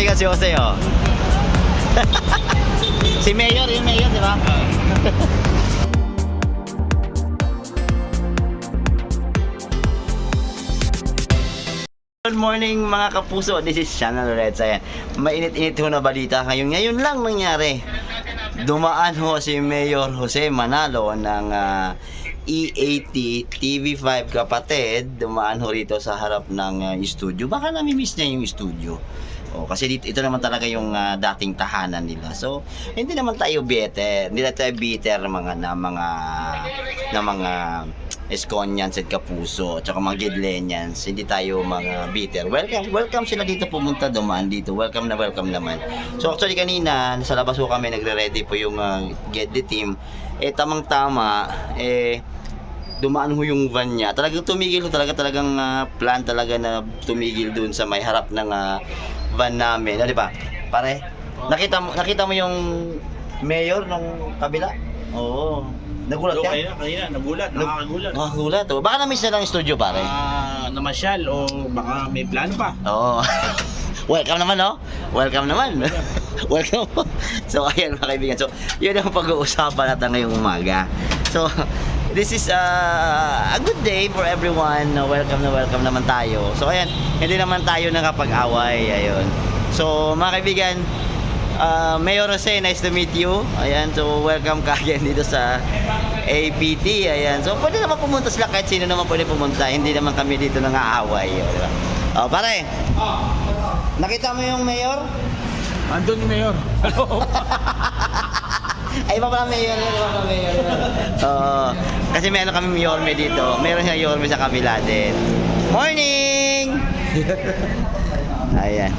kaibigan si Jose, oh. si Mayor, yung Mayor, di ba? Good morning mga kapuso, this is Channel Red Ayan. Mainit-init ho na balita ngayon. Ngayon lang nangyari. Dumaan ho si Mayor Jose Manalo ng ah, E80 TV5 kapatid. Dumaan ho rito sa harap ng ah, studio. Baka nami-miss niya yung studio. Oh, kasi dito ito naman talaga yung ah, dating tahanan nila. So, hindi naman tayo bitter, hindi na tayo bitter mga na mga na mga Esconians at Kapuso at saka mga Gidlenians, hindi tayo mga bitter. Welcome, welcome sila dito pumunta dumaan dito. Welcome na welcome naman. So actually kanina, nasa labas po kami, nagre-ready po yung uh, Get the Team. Eh tamang-tama, eh dumaan ho yung van niya. Talagang tumigil ho, talaga talagang ah, plan talaga na tumigil dun sa may harap ng ah, van namin. Ano, di ba? Pare, nakita mo nakita mo yung mayor ng kabila? Oo. Nagulat Doon ka? kanina, kanina, nagulat, nakakagulat. Nakagulat. Oh. Baka na-miss na lang yung studio, pare. Ah, namasyal o baka may plano pa. Oo. Welcome naman, no? Welcome naman. Welcome. So, ayan mga kaibigan. So, yun ang pag-uusapan natin ngayong umaga. So, this is uh, a good day for everyone. No, welcome na welcome naman tayo. So, ayan, hindi naman tayo nakapag-away. Ayun. So, mga kaibigan, uh, Mayor Jose, nice to meet you. Ayan, so welcome ka again dito sa APT. Ayan, so pwede naman pumunta sila kahit sino naman pwede pumunta. Hindi naman kami dito nang aaway. O, di ba? Oh, pare. Nakita mo yung mayor? Andun yung mayor. Ay, iba pala mayor yun, iba pala mayor yun. Oo. kasi meron kami mayorme dito. Meron siya mayorme sa kabila din. Morning! ayan.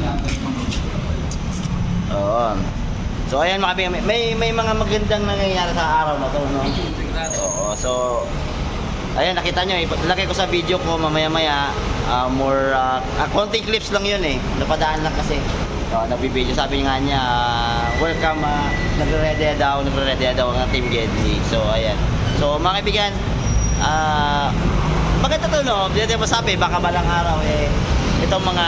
Oo. So, ayan mga kaibigan, may, may mga magandang nangyayari sa araw na to, no? Oo. So, ayan, nakita nyo, ilagay ko sa video ko mamaya-maya, ah, more, uh, konting clips lang yun eh. Napadaan lang kasi. Uh, nagbibideo. Sabi nga niya, ah, welcome, uh, nagre-ready daw, nagre-ready daw ang Team Gedli. So, ayan. So, mga kaibigan, ah, maganda to, no? Hindi natin masabi, baka balang araw, eh, itong mga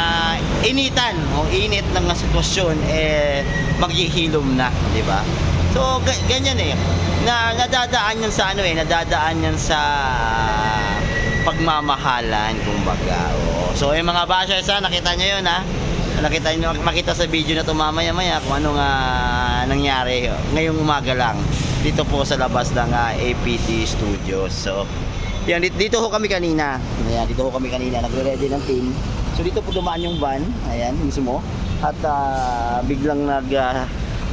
initan o init ng sitwasyon, eh, maghihilom na, di ba? So, ga- ganyan eh. Na, nadadaan yan sa ano eh, nadadaan yan sa pagmamahalan, kumbaga. Oo. So, yung mga bashers ha, nakita nyo yun ha? Nakita nyo, makita sa video na to mamaya-maya kung ano nga nangyari ngayong umaga lang dito po sa labas ng ah, APT Studios. So, yan, dito, ho kami kanina. Ayan, dito ho kami kanina. Nagre-ready ng team. So, dito po dumaan yung van. Ayan, mismo. At ah, biglang nag ah,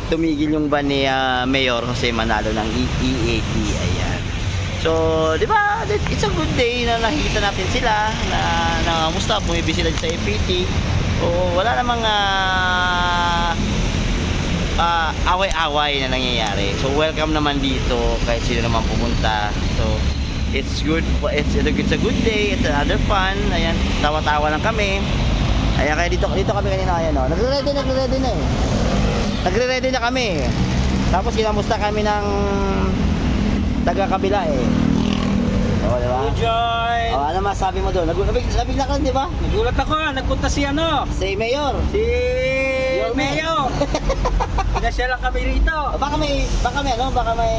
tumigil yung van ni ah, Mayor Jose Manalo ng E- EAT. Ayan. So, di ba, it's a good day na nakikita natin sila na nangamusta, bumibisita sa APT. O, wala namang ah, ah, away-away na nangyayari. So, welcome naman dito kahit sino naman pumunta. So, it's good, it's, it's a good day, it's another fun. Ayan, tawa-tawa lang kami. Ayan, kaya dito, dito kami kanina, ayan o. Nagre-ready, nagre-ready na eh. Nagre-ready na kami. Tapos kinamusta kami ng taga-kabila eh. Oo, di ba? Joy! Oh, ano masabi mo doon? Nag nabig, nabigla ka, di ba? Nagulat ako, nagpunta si ano, Si Mayor. si Yorme. Mayor. Pinasya lang kami rito. Oh, baka may, baka may ano, baka may,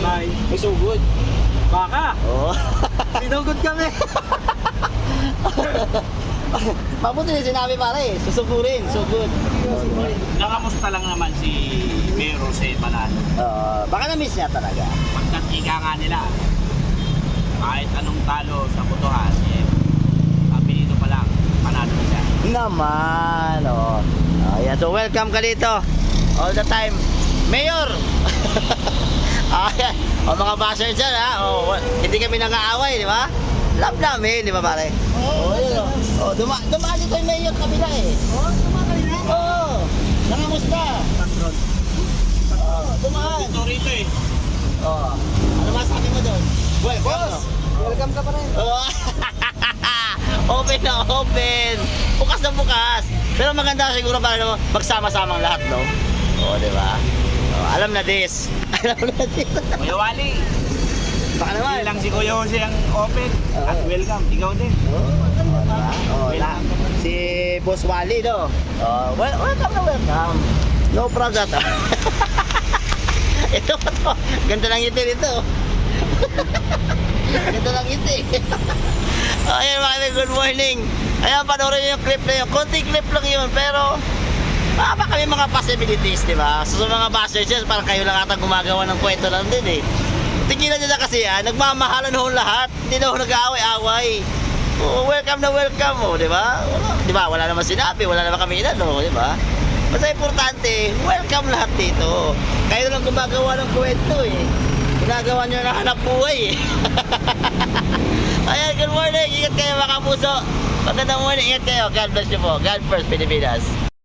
May. may sugod. Baka, Oo. sinugod kami. Mabuti na sinabi pare, susugurin, sugod. Nakamusta lang naman si Mayor Jose Manalo. Oo, baka na-miss niya talaga. Pagkat ika nga nila, kahit anong talo sa botohan, eh, sabi dito pa lang, panalo na siya. Naman, oh. Ayan, so welcome ka dito. All the time. Mayor! Ayan, o mga basher dyan ha. Oh, wa- hindi kami nang-aaway, di ba? Love namin, di ba pare? Oo. Oh, yun, oh. oh, duma dumaan dito yung mayor kabila eh. Oo, dumaan kabila? Oo. Nangamusta? Oo, dumaan. Ito rito eh. Oo. Ano masabi mo doon? Welcome, no? Welcome ka pa rin. Oo. open na open. Bukas na bukas. Pero maganda siguro para naman magsama-samang lahat, no? Oo, di ba? Oo, alam na this. alam na this. Kuya Wally, Baka hindi naman. lang si Kuya Jose ang open. At Oo. welcome. Ikaw din. Oh, na, si Boss Wally, no? Oh, well, welcome na welcome. No problem that. ito pa to. Ganda lang ito dito. Ganda lang ito eh. Ayan mga kaibigan, good morning. Ayan, panoorin nyo yung clip na yun. Konting clip lang yun, pero baka kami mga possibilities, di ba? So, sa mga bashers yan, parang kayo lang ata gumagawa ng kwento lang din eh. Tingnan nyo na kasi ah, nagmamahalan ho lahat. Hindi na ho nag-aaway-away. Oh, welcome na welcome mo, di ba? Di ba? Wala naman sinabi, wala naman kami inano, di ba? Basta importante, welcome lahat dito. Kayo lang gumagawa ng kwento eh. Ginagawa nyo na hanap buhay eh. Ayan, good morning. Ingat kayo mga kapuso. Magandang morning. Ingat kayo. God bless you po. God first, Pilipinas.